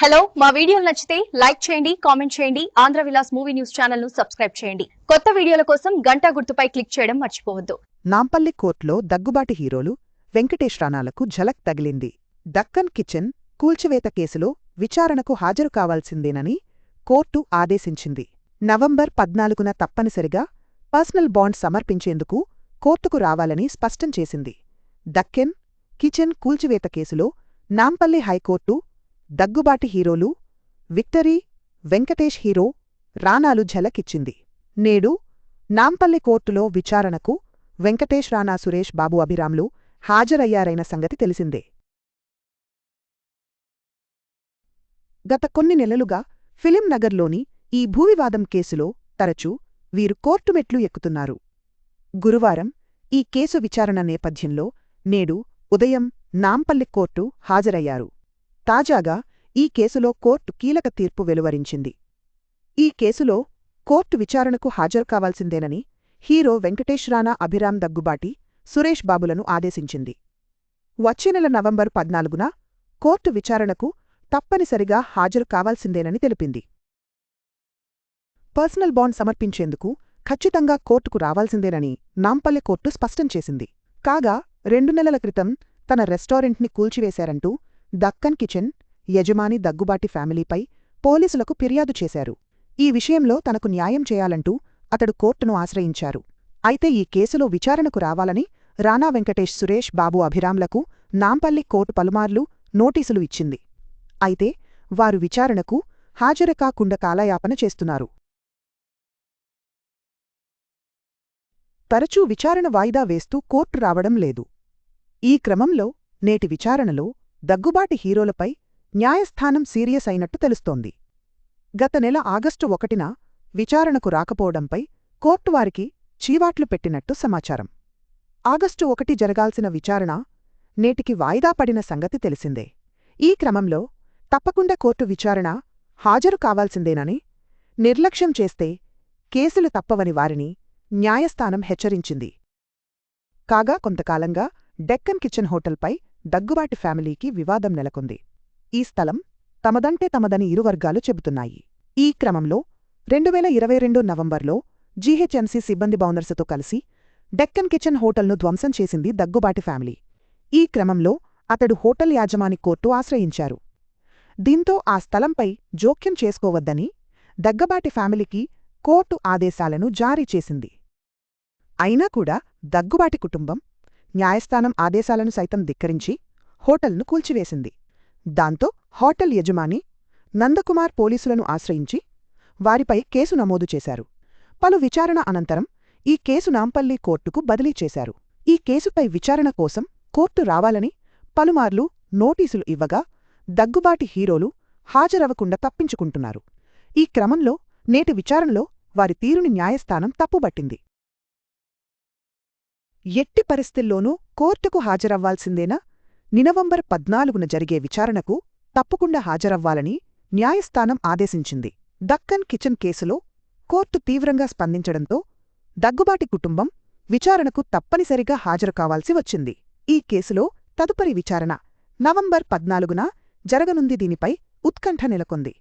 Hello మా వీడియోలు నచ్చితే లైక్ చేయండి కామెంట్ చేయండి ఆంధ్ర విలాస్ మూవీ న్యూస్ ఛానల్ను సబ్స్క్రైబ్ చేయండి. కొత్త వీడియోల కోసం గంటా గుర్తుపై క్లిక్ చేయడం మర్చిపోవద్దు. నాంపల్లి కోర్టులో దగ్గుబాటి హీరోలు వెంకటేష్ రాణాలకు ఝలక్ తగిలింది. దక్కన్ కిచెన్ కూల్చివేత కేసులో విచారణకు హాజరు కావాల్సిందేనని కోర్టు ఆదేశించింది. నవంబర్ పద్నాలుగున తప్పనిసరిగా పర్సనల్ బాండ్ సమర్పించేందుకు కోర్టుకు రావాలని స్పష్టం చేసింది. దక్కెన్ కిచెన్ కూల్చివేత కేసులో నాంపల్లి హైకోర్టు దగ్గుబాటి హీరోలు విక్టరీ వెంకటేష్ హీరో రాణాలు ఝలకిచ్చింది. నేడు నాంపల్లి కోర్టులో విచారణకు వెంకటేష్ రానా సురేష్ బాబు అభిరామ్లు హాజరయ్యారైన సంగతి తెలిసిందే. గత కొన్ని నెలలుగా ఫిలిం నగర్లోని ఈ భూవివాదం కేసులో తరచూ వీరు కోర్టు మెట్లు ఎక్కుతున్నారు. గురువారం ఈ కేసు విచారణ నేపథ్యంలో నేడు ఉదయం నాంపల్లి కోర్టు హాజరయ్యారు. తాజాగా ఈ కేసులో కోర్టు కీలక తీర్పు వెలువరించింది. ఈ కేసులో కోర్టు విచారణకు హాజరు కావాల్సిందేనని హీరో వెంకటేష్ రాణా అభిరామ్ దగ్గుబాటి సురేష్ బాబులను ఆదేశించింది. వచ్చే నెల నవంబర్ పద్నాలుగున కోర్టు విచారణకు తప్పనిసరిగా హాజరు కావాల్సిందేనని తెలిపింది. పర్సనల్ బాండ్ సమర్పించేందుకు ఖచ్చితంగా కోర్టుకు రావాల్సిందేనని నాంపల్లె కోర్టు స్పష్టం చేసింది. కాగా రెండు నెలల క్రితం తన రెస్టారెంట్ని కూల్చివేశారంటూ దక్కన్ కిచెన్ యజమాని దగ్గుబాటి ఫ్యామిలీపై పోలీసులకు ఫిర్యాదు చేశారు. ఈ విషయంలో తనకు న్యాయం చేయాలంటూ అతడు కోర్టును ఆశ్రయించారు. అయితే ఈ కేసులో విచారణకు రావాలని రానా వెంకటేష్ సురేష్ బాబు అభిరామ్లకు నాంపల్లి కోర్టు పలుమార్లు నోటీసులు ఇచ్చింది. అయితే వారు విచారణకు హాజరుకాకుండా కాలయాపన చేస్తున్నారు. తరచూ విచారణ వాయిదా వేస్తూ కోర్టు రావడం లేదు. ఈ క్రమంలో నేటి విచారణలో దగ్గుబాటి హీరోలపై న్యాయస్థానం సీరియస్ అయినట్టు తెలుస్తోంది. గత నెల ఆగస్టు ఒకటిన విచారణకు రాకపోవడంపై కోర్టు వారికి చీవాట్లు పెట్టినట్టు సమాచారం. ఆగస్టు ఒకటి జరగాల్సిన విచారణ నేటికి వాయిదా పడిన సంగతి తెలిసిందే. ఈ క్రమంలో తప్పకుండా కోర్టు విచారణ హాజరు కావాల్సిందేనని నిర్లక్ష్యం చేస్తే కేసులు తప్పవని వారిని న్యాయస్థానం హెచ్చరించింది. కాగా కొంతకాలంగా డెక్కన్ కిచెన్ హోటల్పై దగ్గుబాటి ఫ్యామిలీకి వివాదం నెలకొంది. ఈ స్థలం తమదంటే తమదని ఇరు వర్గాలు చెబుతున్నాయి. ఈ క్రమంలో రెండువేల ఇరవై రెండు నవంబర్లో జీహెచ్ఎంసీ సిబ్బంది బౌనర్సుతో కలిసి డెక్కన్ కిచెన్ హోటల్ను ధ్వంసం చేసింది దగ్గుబాటి ఫ్యామిలీ. ఈ క్రమంలో అతడు హోటల్ యాజమాని కోర్టు ఆశ్రయించారు. దీంతో ఆ స్థలంపై జోక్యం చేసుకోవద్దని దగ్గబాటి ఫ్యామిలీకి కోర్టు ఆదేశాలను జారీ చేసింది. అయినా కూడా దగ్గుబాటి కుటుంబం న్యాయస్థానం ఆదేశాలను సైతం ధిక్కరించి హోటల్ను కూల్చివేసింది. దాంతో హోటల్ యజమాని నందకుమార్ పోలీసులను ఆశ్రయించి వారిపై కేసు నమోదు చేశారు. పలు విచారణ అనంతరం ఈ కేసు నాంపల్లి కోర్టుకు బదిలీ చేశారు. ఈ కేసుపై విచారణ కోసం కోర్టు రావాలని పలుమార్లు నోటీసులు ఇవ్వగా దగ్గుబాటి హీరోలు హాజరవ్వకుండా తప్పించుకుంటున్నారు. ఈ క్రమంలో నేటి విచారణలో వారి తీరుని న్యాయస్థానం తప్పుబట్టింది. ఎట్టి పరిస్థితుల్లోనూ కోర్టుకు హాజరవ్వాల్సిందేనా? నినవంబర్ పద్నాలుగున జరిగే విచారణకు తప్పకుండా హాజరవ్వాలని న్యాయస్థానం ఆదేశించింది. దక్కన్ కిచెన్ కేసులో కోర్టు తీవ్రంగా స్పందించడంతో దగ్గుబాటి కుటుంబం విచారణకు తప్పనిసరిగా హాజరు కావాల్సి వచ్చింది. ఈ కేసులో తదుపరి విచారణ నవంబర్ పద్నాలుగున జరగనుంది. దీనిపై ఉత్కంఠ నెలకొంది.